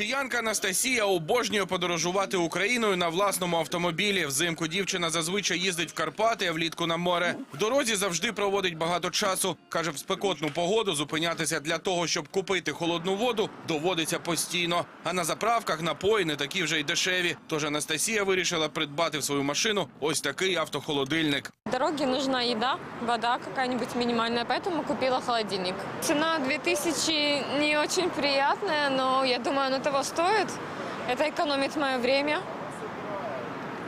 Киянка Анастасія обожнює подорожувати Україною на власному автомобілі. Взимку дівчина зазвичай їздить в Карпати, а влітку на море. В дорозі завжди проводить багато часу. Каже, в спекотну погоду зупинятися для того, щоб купити холодну воду, доводиться постійно. А на заправках напої не такі вже й дешеві. Тож Анастасія вирішила придбати в свою машину ось такий автохолодильник. В дороге нужна еда, вода какая-нибудь минимальная, поэтому купила холодильник. Цена 2000 не очень приятная, но я думаю, оно того стоит. Это экономит мое время.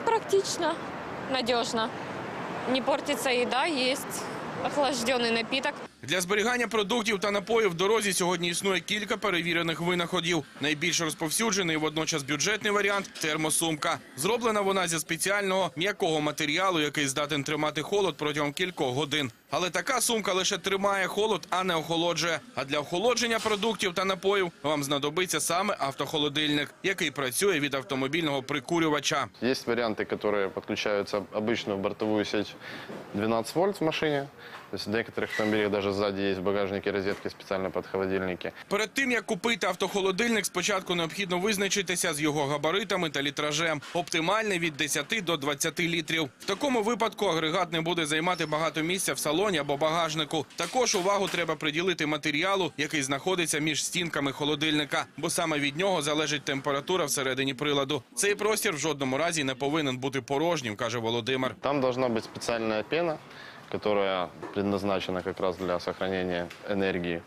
Практично, надежно. Не портится еда, есть охлажденный напіток. Для зберігання продуктів та напоїв в дорозі сьогодні існує кілька перевірених винаходів. Найбільш розповсюджений водночас бюджетний варіант термосумка. Зроблена вона зі спеціального м'якого матеріалу, який здатен тримати холод протягом кількох годин. Але така сумка лише тримає холод, а не охолоджує. А для охолодження продуктів та напоїв вам знадобиться саме автохолодильник, який працює від автомобільного прикурювача. Есть варианты, которые подключаются обычно в бортовую сеть 12 вольт в машине. То есть в некоторых автомобилях даже сзади есть в багажнике розетки специально под холодильники. Перед тим як купити автохолодильник, спочатку необхідно визначитися з його габаритами та літражем. Оптимальний від 10 до 20 літрів. В такому випадку агрегат не буде займати багато місця в салоні або багажнику. Також увагу треба приділити матеріалу, який знаходиться між стінками холодильника, бо саме від нього залежить температура всередині приладу. Цей простір в жодному разі не повинен бути порожнім, каже Володимир. Там должна бути спеціальна пена, которая предназначена якраз для зберігання энергии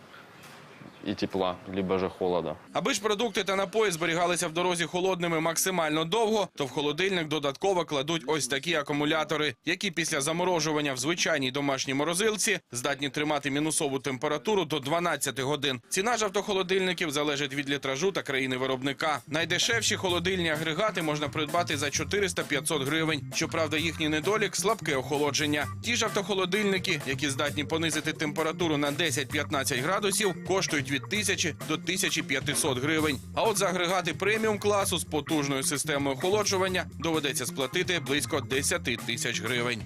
и тепла, либо же холода. Аби ж продукти та напої зберігалися в дорозі холодними максимально довго, то в холодильник додатково кладуть ось такі акумулятори, які після заморожування в звичайній домашній морозилці здатні тримати мінусову температуру до 12 годин. Ціна ж автохолодильників залежить від літражу та країни виробника. Найдешевші холодильні агрегати можна придбати за 400-500 гривень. Щоправда, їхній недолік слабке охолодження. Ті ж автохолодильники, які здатні понизити температуру на 10-15 градусів, коштують від 1000 до 1500 гривень. А от за агрегати преміум класу з потужною системою охолоджування доведеться сплатити близько 10 тисяч гривень.